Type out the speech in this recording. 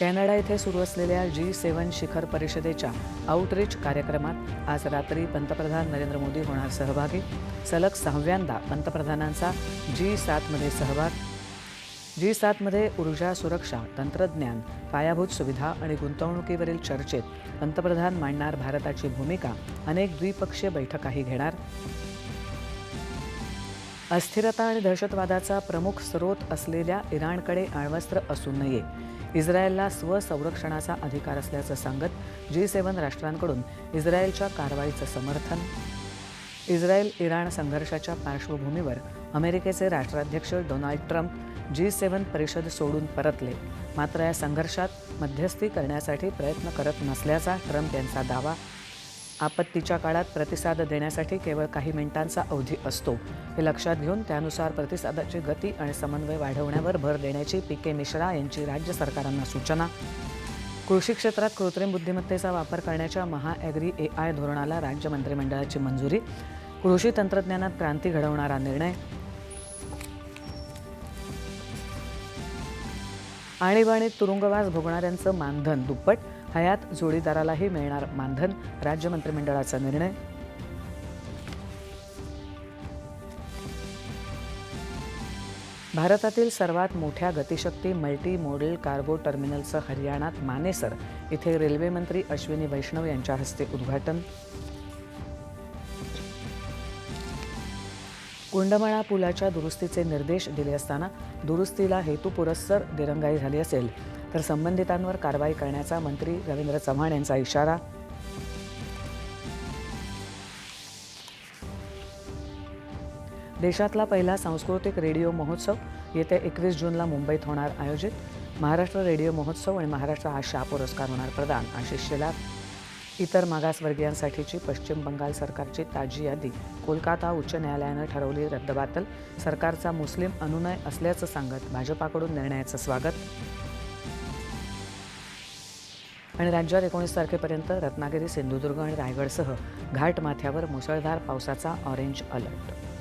Canada येथे सुरू असलेल्या जी सेवन शिखर परिषदेच्या आउटरीच कार्यक्रमात आज रात्री पंतप्रधान नरेंद्र मोदी होणार सहभागी. सलग सहाव्यांदा पंतप्रधानांचा जी सातमध्ये सहभाग. जी सातमध्ये ऊर्जा सुरक्षा तंत्रज्ञान पायाभूत सुविधा आणि गुंतवणुकीवरील चर्चेत पंतप्रधान मांडणार भारताची भूमिका अनेक द्विपक्षीय बैठकाही घेणार. अस्थिरता आणि दहशतवादाचा प्रमुख स्रोत असलेल्या इराणकडे अण्वस्त्र असू नये. इस्रायलला स्वसंरक्षणाचा अधिकार असल्याचं सांगत जी सेवन राष्ट्रांकडून इस्रायलच्या कारवाईचं समर्थन. इस्रायल इराण संघर्षाच्या पार्श्वभूमीवर अमेरिकेचे राष्ट्राध्यक्ष डोनाल्ड ट्रम्प जी सेवन परिषद सोडून परतले. मात्र या संघर्षात मध्यस्थी करण्यासाठी प्रयत्न करत नसल्याचा ट्रम्प यांचा दावा आपत्तीच्या काळात प्रतिसाद देण्यासाठी केवळ काही मिनिटांचा अवधी असतो. हे लक्षात घेऊन त्यानुसार प्रतिसादाची गती आणि समन्वय वाढवण्यावर भर देण्याची पी के मिश्रा यांची राज्य सरकारांना सूचना. कृषी क्षेत्रात कृत्रिम बुद्धिमत्तेचा वापर करण्याच्या महाॲग्री ए आय धोरणाला राज्य मंत्रिमंडळाची मंजुरी. कृषी तंत्रज्ञानात क्रांती घडवणारा निर्णय. आणीबाणीत तुरुंगवास भोगणाऱ्यांचं मानधन दुप्पट. हयात जोडीदारालाही मिळणार मानधन राज्य मंत्रिमंडळाचा निर्णय. भारतातील सर्वात मोठ्या गतिशक्ती मल्टी मॉडेल कार्गो टर्मिनलचं हरियाणात मानेसर इथे रेल्वेमंत्री अश्विनी वैष्णव यांच्या हस्ते उद्घाटन. कुंडमळा पुलाच्या दुरुस्तीचे निर्देश दिले असताना दुरुस्तीला हेतुपुरस्सर दिरंगाई झाली असेल. तर संबंधितांवर कारवाई करण्याचा मंत्री रवींद्र चव्हाण यांचा इशारा. देशातला पहिला सांस्कृतिक रेडिओ महोत्सव येत्या एकवीस जूनला मुंबईत होणार आयोजित. महाराष्ट्र रेडिओ महोत्सव आणि महाराष्ट्र आशा पुरस्कार होणार प्रदान. आशिष शेलार. इतर मागासवर्गीयांसाठीची पश्चिम बंगाल सरकारची ताजी यादी. कोलकाता उच्च न्यायालयानं ठरवली रद्दबातल. सरकारचा मुस्लिम अनुनय असल्याचं सांगत भाजपाकडून निर्णयाचं स्वागत. आणि राज्यात एकोणीस तारखेपर्यंत रत्नागिरी सिंधुदुर्ग आणि रायगडसह घाटमाथ्यावर मुसळधार पावसाचा ऑरेंज अलर्ट.